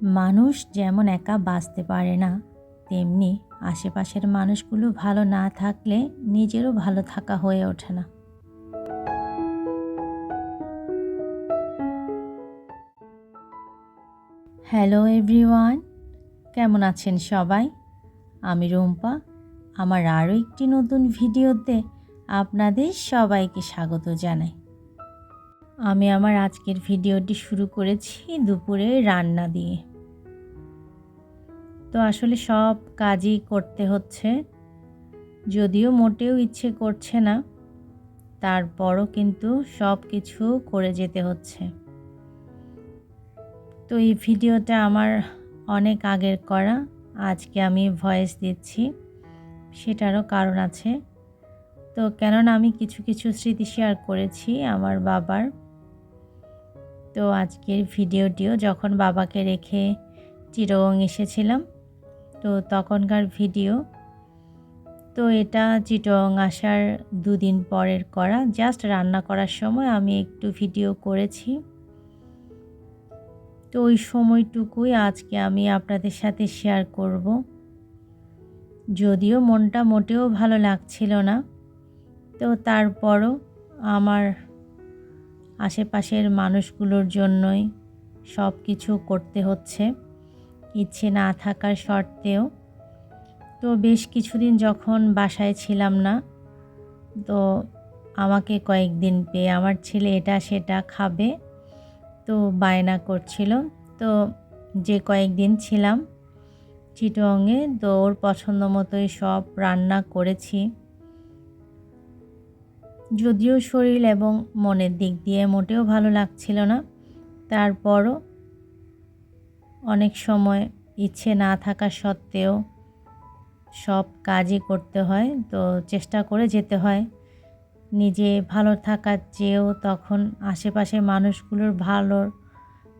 মানুষ যেমন একা বাঁচতে পারে না, তেমনি আশেপাশের মানুষগুলো ভালো না থাকলে নিজেরও ভালো থাকা হয়ে ওঠে না। হ্যালো এভরিওয়ান কেমন আছেন সবাই? আমি রুম্পা, আমার আরও একটি নতুন ভিডিওতে আপনাদের সবাইকে স্বাগত জানাই। আমি আমার আজকের ভিডিওটি শুরু করেছি দুপুরে রান্না দিয়ে। তো আসলে সব কাজই করতে হচ্ছে। যদিও মোটেও ইচ্ছে করছে না, তারপরও কিন্তু সব কিছু করে যেতে হচ্ছে। তো এই ভিডিওটা আমার অনেক আগের করা, আজকে আমি ভয়েস দিচ্ছি, সেটারও কারণ আছে। তো কেননা আমি কিছু কিছু স্মৃতি শেয়ার করেছি আমার বাবার। তো আজকের ভিডিওটিও যখন বাবাকে রেখে চিরং এসেছিলাম তো তখনকার ভিডিও। তো এটা চিটং আসার দুদিন পরের করা। জাস্ট রান্না করার সময় আমি একটু ভিডিও করেছি। তো ওই সময়টুকুই আজকে আমি আপনাদের সাথে শেয়ার করব। যদিও মনটা মোটেও ভালো লাগছিল না। তো তারপরও আমার আশেপাশের মানুষগুলোর জন্যই সব কিছু করতে হচ্ছে। ইচ্ছে না থাকার সত্ত্বেও। তো বেশ কিছুদিন যখন বাসায় ছিলাম না, তো আমাকে কয়েকদিন পেয়ে আমার ছেলে এটা সেটা খাবে, তো বায়না করছিল। তো যে কয়েকদিন ছিলাম চিটংয়ে তো ওর পছন্দ মতোই সব রান্না করেছি। যদিও শরীর এবং মনের দিক দিয়ে মোটেও ভালো লাগছিল না, তারপরও অনেক সময় ইচ্ছে না থাকা সত্ত্বেও সব কাজই করতে হয়। তো চেষ্টা করে যেতে হয়। নিজে ভালো থাকার চেয়েও তখন আশেপাশের মানুষগুলোর ভালো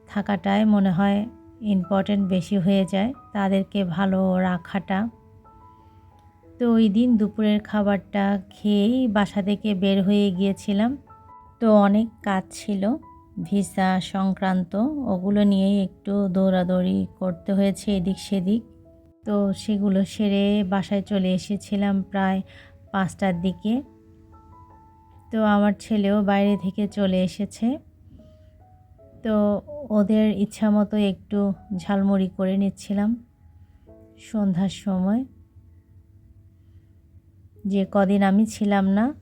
থাকাটাই মনে হয় ইম্পর্টেন্ট বেশি হয়ে যায়। তাদেরকে ভালো রাখাটা। তো ওই দিন দুপুরের খাবারটা খেয়েই বাসা থেকে বের হয়ে গিয়েছিলাম। তো অনেক কাজ ছিল। ভিসা সংক্রান্ত, ওগুলো নিয়েই একটু দৌড়াদৌড়ি করতে হয়েছে এদিক সেদিক। তো সেগুলো সেরে বাসায় চলে এসেছিলাম প্রায় পাঁচটার দিকে। তো আমার ছেলেও বাইরে থেকে চলে এসেছে। তো ওদের ইচ্ছা মতো একটু ঝালমুড়ি করে নিচ্ছিলাম সন্ধ্যার সময়। যে কদিন আমি ছিলাম না,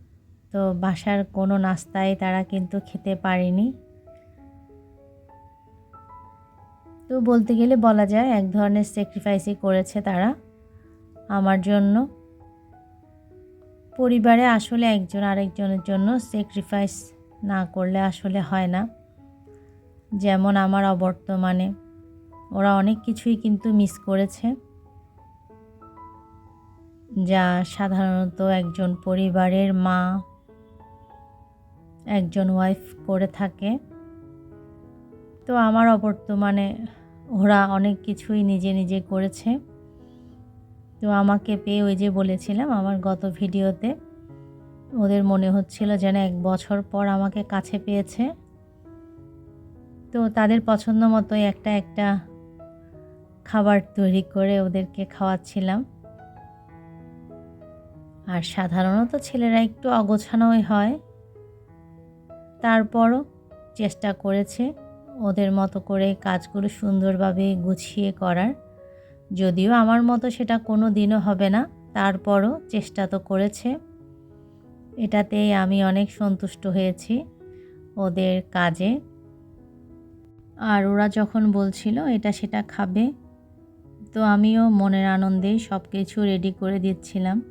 তো বাসার কোনো নাস্তায় তারা কিন্তু খেতে পারেনি। তো বলতে গেলে বলা যায় এক ধরনের স্যাক্রিফাইসই করেছে তারা আমার জন্য। পরিবারে আসলে একজন আরেকজনের জন্য স্যাক্রিফাইস না করলে আসলে হয় না। যেমন আমার অবর্তমানে, ওরা অনেক কিছুই কিন্তু মিস করেছে। যা সাধারণত একজন পরিবারের মা, একজন ওয়াইফ করে থাকে। তো আমার অবর্তমানে ওরা অনেক কিছুই নিজে নিজে করেছে। তো আমাকে পেয়ে ওই যে বলেছিলাম আমার গত ভিডিওতে, ওদের মনে হচ্ছিল যেন এক বছর পর আমাকে কাছে পেয়েছে। তো তাদের পছন্দ মতোই একটা একটা খাবার তৈরি করে ওদেরকে খাওয়াচ্ছিলাম। আর সাধারণত ছেলেরা একটু অগোছানোই হয়। তারপরও চেষ্টা করেছে। ওদের মতো করে কাজগুলো সুন্দরভাবে গুছিয়ে করার। যদিও আমার মতো সেটা কোনো দিনও হবে না, তারপরও চেষ্টা তো করেছে। এটাতেই আমি অনেক সন্তুষ্ট হয়েছি ওদের কাজে। আর ওরা যখন বলছিল, এটা সেটা খাবে? তো আমিও মনের আনন্দে সব কিছু রেডি করে দিচ্ছিলাম।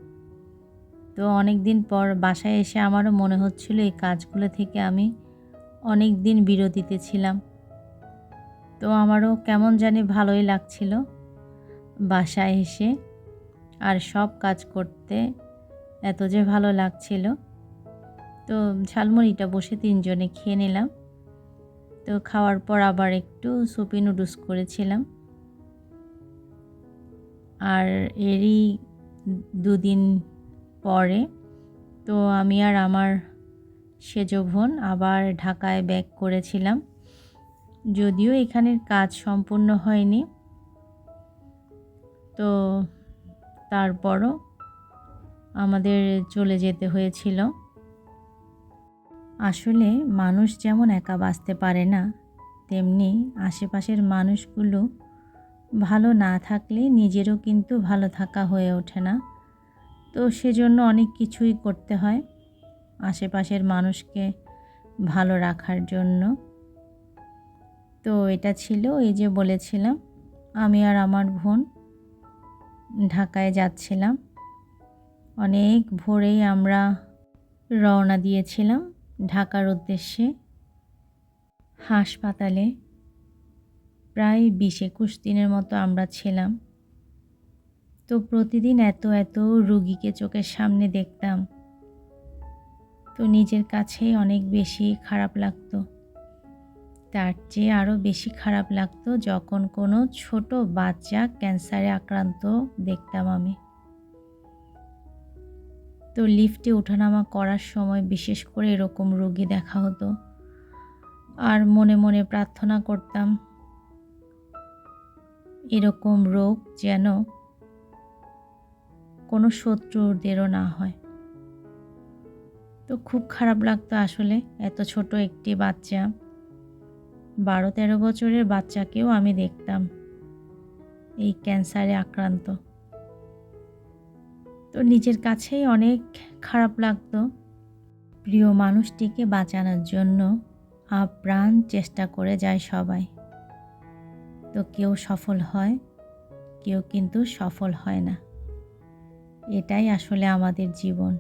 তো অনেক দিন পর বাসায় এসে আমারও মনে হচ্ছিল, এই কাজগুলো থেকে আমি অনেক দিন বিরতিতে ছিলাম। তো আমারও কেমন জানি ভালোই লাগছিল। বাসায় এসে আর সব কাজ করতে এত যে ভালো লাগছিল। তো ঝালমুড়িটা বসে তিনজনে খেয়ে নিলাম। তো খাওয়ার পর আবার একটু সুপি নুডলস করেছিলাম। আর এরই দুদিন পরে তো আমি আর আমার সেজ বোন আবার ঢাকায় ব্যাক করেছিলাম। যদিও এখানের কাজ সম্পূর্ণ হয়নি। তো তারপরও আমাদের চলে যেতে হয়েছিল। আসলে মানুষ যেমন একা বাঁচতে পারে না, তেমনি আশেপাশের মানুষগুলো ভালো না থাকলে নিজেরও কিন্তু ভালো থাকা হয়ে ওঠে না। তো সেজন্য অনেক কিছুই করতে হয় আশেপাশের মানুষকে ভালো রাখার জন্য। তো এটা ছিল এই যে বলেছিলাম, আমি আর আমার বোন ঢাকায় যাচ্ছিলাম। অনেক ভোরেই আমরা রওনা দিয়েছিলাম ঢাকার উদ্দেশ্যে হাসপাতালে। প্রায় বিশ একুশ দিনের মতো আমরা ছিলাম। তো প্রতিদিন এত এত রুগীকে চোখের সামনে দেখতাম। তো নিজের কাছেই অনেক বেশি খারাপ লাগতো। তার চেয়ে আরও বেশি খারাপ লাগতো যখন কোনো ছোট বাচ্চা ক্যান্সারে আক্রান্ত দেখতাম আমি। তো লিফটে ওঠানামা করার সময় বিশেষ করে এরকম রোগী দেখা হতো। আর মনে মনে প্রার্থনা করতাম, এরকম রোগ যেন কোনো শত্রুদেরও না হয়। তো খুব খারাপ লাগতো আসলে, এত ছোট একটি বাচ্চা। বারো তেরো বছরের বাচ্চাকেও আমি দেখতাম। এই ক্যান্সারে আক্রান্ত। তো নিজের কাছেই অনেক খারাপ লাগতো। প্রিয় মানুষটিকে বাঁচানোর জন্য আপ্রাণ চেষ্টা করে যায় সবাই। তো কেউ সফল হয়, কেউ কিন্তু সফল হয় না। এটাই আসলে আমাদের জীবন।